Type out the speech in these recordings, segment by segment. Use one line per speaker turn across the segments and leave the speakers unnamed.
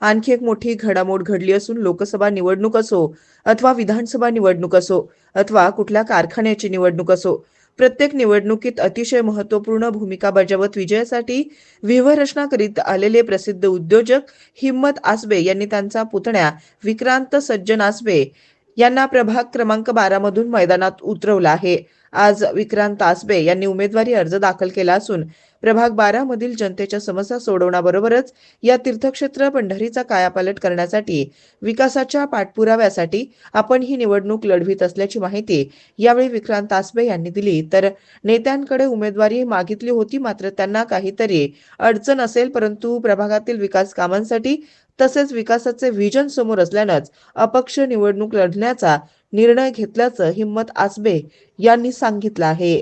आणखी एक मोठी घडामोड घडली असून लोकसभा निवडणूक असो अथवा विधानसभा निवडणूक असो अथवा कुठल्या कारखान्याची निवडणूक असो प्रत्येक निवडणुकीत अतिशय महत्त्वपूर्ण भूमिका बजावत विजयासाठी व्यूहरचना करीत आलेले प्रसिद्ध उद्योजक हिम्मत आसबे यांनी त्यांचा पुतण्या विक्रांत सज्जन आसबे यांना प्रभाग क्रमांक बारामधून मैदानात उतरवलं आहे. आज विक्रांत आसबे यांनी उमेदवारी अर्ज दाखल केला असून प्रभाग बारा मधील जनतेच्या समस्या सोडवण्याबरोबरच या तीर्थक्षेत्र पंढरीचा कायापालट करण्यासाठी विकासाच्या पाठपुराव्यासाठी आपण ही निवडणूक लढवित असल्याची माहिती यावेळी विक्रांत आसबे यांनी दिली. तर नेत्यांकडे उमेदवारी मागितली होती मात्र त्यांना काहीतरी अडचण असेल परंतु प्रभागातील विकास कामांसाठी तसेच विकासाचे व्हिजन समोर असल्यानंच अपक्ष निवडणूक लढण्याचा निर्णय घेतल्याचं हिम्मत आसबे यांनी सांगितलं आहे.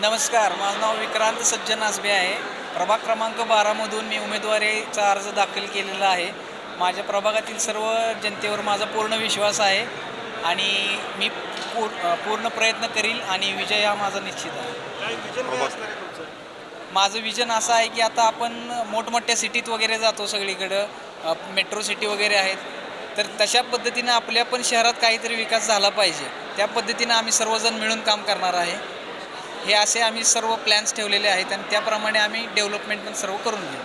नमस्कार माझं नाव विक्रांत सज्जन आसबे आहे. प्रभाग क्रमांक बारामधून मी उमेदवारीचा अर्ज दाखल केलेला आहे. माझ्या प्रभागातील सर्व जनतेवर माझा पूर्ण विश्वास आहे आणि मी पूर पूर्ण प्रयत्न करील आणि विजय हा माझा निश्चित आहे? माझं विजन असं आहे की आता आपण मोठमोठ्या सिटीत वगैरे जातो सगळीकडं. मेट्रो सिटी वगैरे आहेत. तर तशा पद्धतीनं आपल्या पण शहरात काहीतरी विकास झाला पाहिजे. त्या पद्धतीनं आम्ही सर्वजण मिळून काम करणार आहे. हे असे आम्ही सर्व प्लॅन्स ठेवलेले आहेत आणि त्याप्रमाणे आम्ही डेव्हलपमेंट पण सर्व करून घेऊ.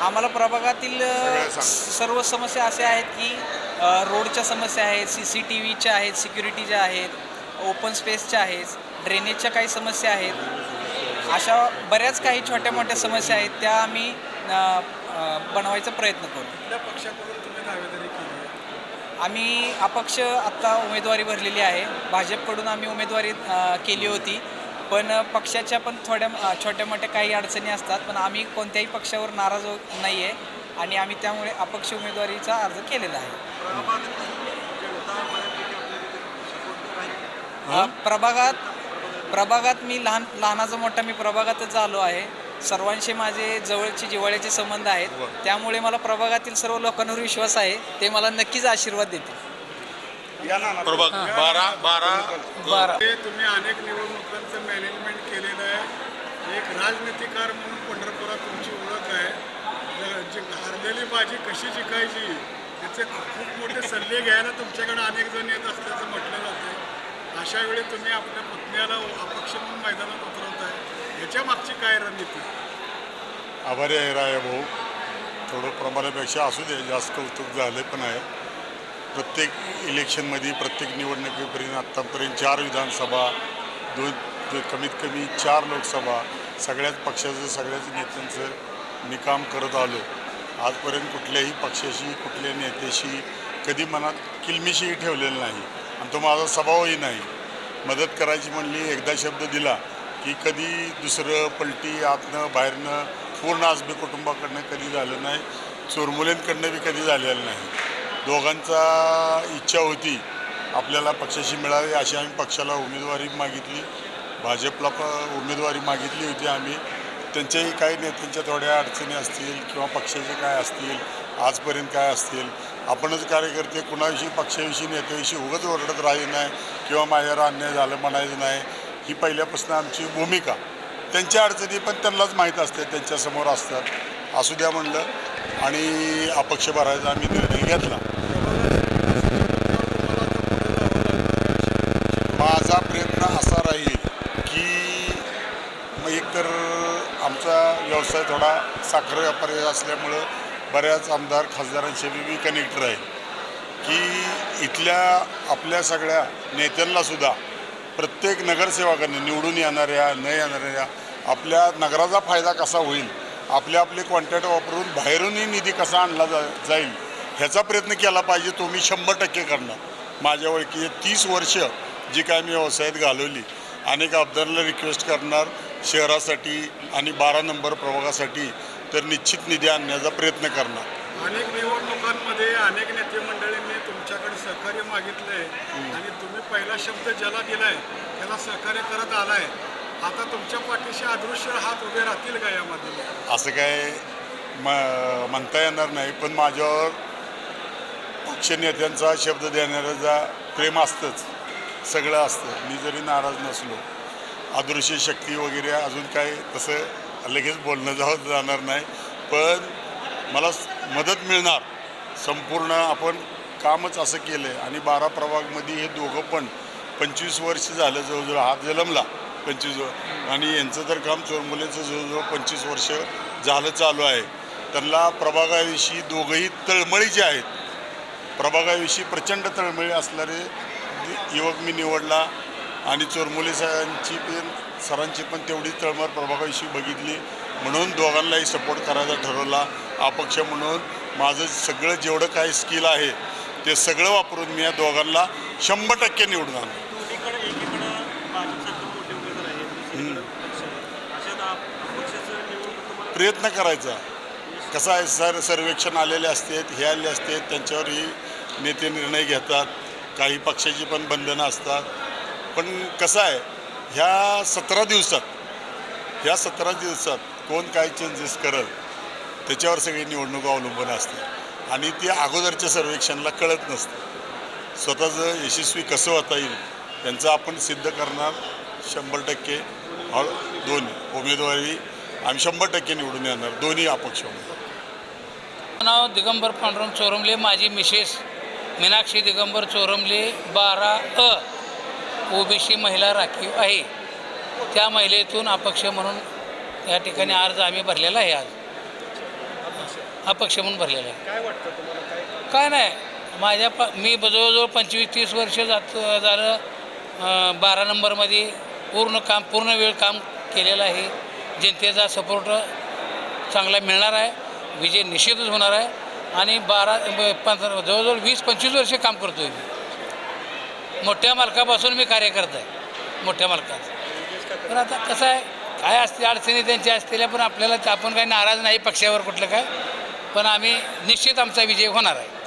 आम्हाला प्रभागातील. सर्व समस्या अशा आहेत की रोडच्या समस्या आहेत सी सी टी व्हीच्या आहेत सिक्युरिटीच्या आहेत. ओपन स्पेसच्या आहेत ड्रेनेजच्या काही समस्या आहेत. अशा बऱ्याच काही छोट्या मोठ्या समस्या आहेत त्या आम्ही बनवायचा प्रयत्न करू? आम्ही अपक्ष आत्ता उमेदवारी भरलेली आहे. भाजपकडून आम्ही उमेदवारी केली होती. पण पक्षाच्या पण थोड्या छोट्या मोठ्या काही अडचणी असतात पण आम्ही कोणत्याही पक्षावर नाराज हो नाही आहे आणि आम्ही त्यामुळे अपक्ष उमेदवारीचा अर्ज केलेला आहे. अ, प्रभागात प्रभागात मी लहान लहानाचा मोठा मी प्रभागातच आलो आहे. सर्वांशी माझे जवळचे जिव्हाळ्याचे संबंध आहेत. त्यामुळे मला प्रभागातील सर्व लोकांवर विश्वास आहे. ते मला नक्कीच आशीर्वाद देतील.
या ना ना.
प्रभाग बारा बारा.
बरं.
ते तुम्ही अनेक निवडणुकांचं मॅनेजमेंट केलेलं आहे. एक राजनीतिकार म्हणून पंढरपुरात तुमची ओळख आहे. ज- जी हारलेली बाजी कशी जिंकायची याचे खूप मोठे सल्ले घ्यायला तुमच्याकडे अनेक जण येत असल्याचं म्हटलं जातं अशा वेळी तुम्ही आपल्या पत्नीला अपक्ष म्हणून मैदानात उतरवताय. याच्या मागची काय रणनीती?
आभारी आहे राय भाऊ. थोडं प्रमाणापेक्षा असू दे जास्त कौतुक झाले पण आहे. प्रत्येक इलेक्शनमध्ये प्रत्येक निवडणुकीपर्यंत आत्तापर्यंत चार विधानसभा दोन कमीत कमी चार लोकसभा सगळ्याच पक्षाचं सगळ्याच नेत्यांचं मी काम करत आलो. आजपर्यंत कुठल्याही पक्षाशी कुठल्या नेत्याशी कधी मनात किलमिशीही ठेवलेलं नाही. आणि तो माझा स्वभावही नाही. मदत करायची म्हणली एकदा शब्द दिला की कधी दुसरं पलटी आतनं बाहेरनं पूर्ण आजबी कुटुंबाकडनं कधी झालं नाही. चोरमुलेंकडनं बी कधी झालेलं नाही. दोघांचा इच्छा होती आपल्याला पक्षाशी मिळावी अशी आम्ही पक्षाला उमेदवारी मागितली. भाजपला पण उमेदवारी मागितली होती आम्ही. त्यांच्याही काही नेत्यांच्या थोड्या अडचणी असतील किंवा पक्षाचे काय असतील आजपर्यंत काय असतील आपणच कार्यकर्ते कुणाविषयी पक्षाविषयी नेत्याविषयी उगच ओरडत राहायचं नाही किंवा माझ्यावर अन्याय झालं म्हणायचं नाही. ही पहिल्यापासून आमची भूमिका. त्यांच्या अडचणी पण त्यांनाच माहीत असते त्यांच्यासमोर असतात. असू द्या म्हणलं. आणि अपक्ष भरायचा आम्ही निर्णय घेतला. माझा प्रयत्न असा राहील की मग एकतर आमचा आमचा व्यवसाय थोडा साखर व्यापारी असल्यामुळं बऱ्याच आमदार खासदारांशी बी कनेक्टर आहे की इथल्या आपल्या सगळ्या नेत्यांना सुद्धा प्रत्येक नगरसेवकांनी निवडून येणाऱ्या न येणाऱ्या आपल्या नगराचा फायदा कसा होईल आपले आपले कॉन्टॅक्ट वापरून बाहेरूनही निधी कसा आणला जा जाईल ह्याचा प्रयत्न केला पाहिजे तो मी शंभर टक्के करणार. माझ्या ओळखी तीस वर्ष जी काय मी व्यवसायात घालवली अनेक आमदारांना रिक्वेस्ट करणार शहरासाठी आणि बारा नंबर प्रभागासाठी तर निश्चित निधी आणण्याचा प्रयत्न करणार.
अनेक निवडणुकांमध्ये अनेक नेते मंडळींनी तुमच्याकडे सहकार्य मागितलंय आणि तुम्ही पहिला शब्द ज्याला दिलाय त्याला सहकार्य करत आलाय. आता तुमच्या पाठीशी अदृश्य हात उभे राहतील का यामध्ये
असं काय म म्हणता येणार नाही पण माझ्यावर पक्षनेत्यांचा शब्द देणाऱ्याचा प्रेम असतंच. सगळं असतं. मी जरी नाराज नसलो अदृश्य शक्ती वगैरे अजून काय तसं लगेच बोलणं जावं जाणार नाही. पण मला मदत मिळणार. संपूर्ण आपण कामच असं केलं आहे आणि बारा प्रभागमध्ये हे दोघं पण पंचवीस वर्ष झालं जवळजवळ हात जलमला पंचवीस आणि यांचं तर काम चोरमुलेचं जवळजवळ पंचवीस वर्ष झालं चालू आहे. त्यांना प्रभागाविषयी दोघंही तळमळीचे आहेत प्रभागाविषयी प्रचंड तळमळी असणारे युवक मी निवडला. आणि चोरमुले सरांची पण सरांची पण तेवढी तळमळ प्रभागाविषयी बघितली. म्हणून दोघांनाही सपोर्ट करायचा ठरवला. अपक्ष म्हणून माझं सगळं जेवढं काही स्किल आहे ते सगळं वापरून मी या दोघांना शंभर टक्के निवडून आणलं. प्रयत्न करायचा. कसं आहे सर सर्वेक्षण आलेले असतात हे आलेले असतात त्यांच्यावरही नेते निर्णय घेतात. काही पक्षाची पण बंधनं असतात. पण कसं आहे ह्या सतरा दिवसात ह्या सतरा दिवसात कोण काय चेंजेस करेल त्याच्यावर सगळी निवडणूक अवलंबून असते. आणि ती अगोदरच्या सर्वेक्षणला कळत नसतं. स्वतःचं यशस्वी कसं होता येईल त्यांचं आपण सिद्ध करणार शंभर टक्के. हळ- दोन्ही उमेदवारी आम्ही शंभर टक्के निवडून येणार दोन्ही अपक्ष उमेदवार
नाव दिगंबर पांडुरंग चोरमले माझी मिसेस मीनाक्षी दिगंबर चोरमले बारा अ. ओबीसी महिला राखीव आहे. त्या महिलेतून अपक्ष म्हणून या ठिकाणी अर्ज आम्ही भरलेला आहे आज. अपक्ष म्हणून भरलेला आहे.
काय
नाही. माझ्या प मी जवळजवळ पंचवीस तीस वर्ष जात झालं बारा नंबरमध्ये पूर्ण काम पूर्ण वेळ काम केलेलं आहे. जनतेचा सपोर्ट चांगला मिळणार आहे. विजय निश्चितच होणार आहे. आणि बारा पंधरा जवळजवळ वीस पंचवीस वर्ष काम करतो आहे मी. मोठ्या मालकापासून मी कार्य करत आहे. मोठ्या मालकाचं. पण आता कसं आहे काय असते अडचणी त्यांच्या असलेल्या पण आपल्याला आपण काही नाराज नाही पक्षावर कुठलं काय. पण आम्ही निश्चित आमचा विजय होणार आहे.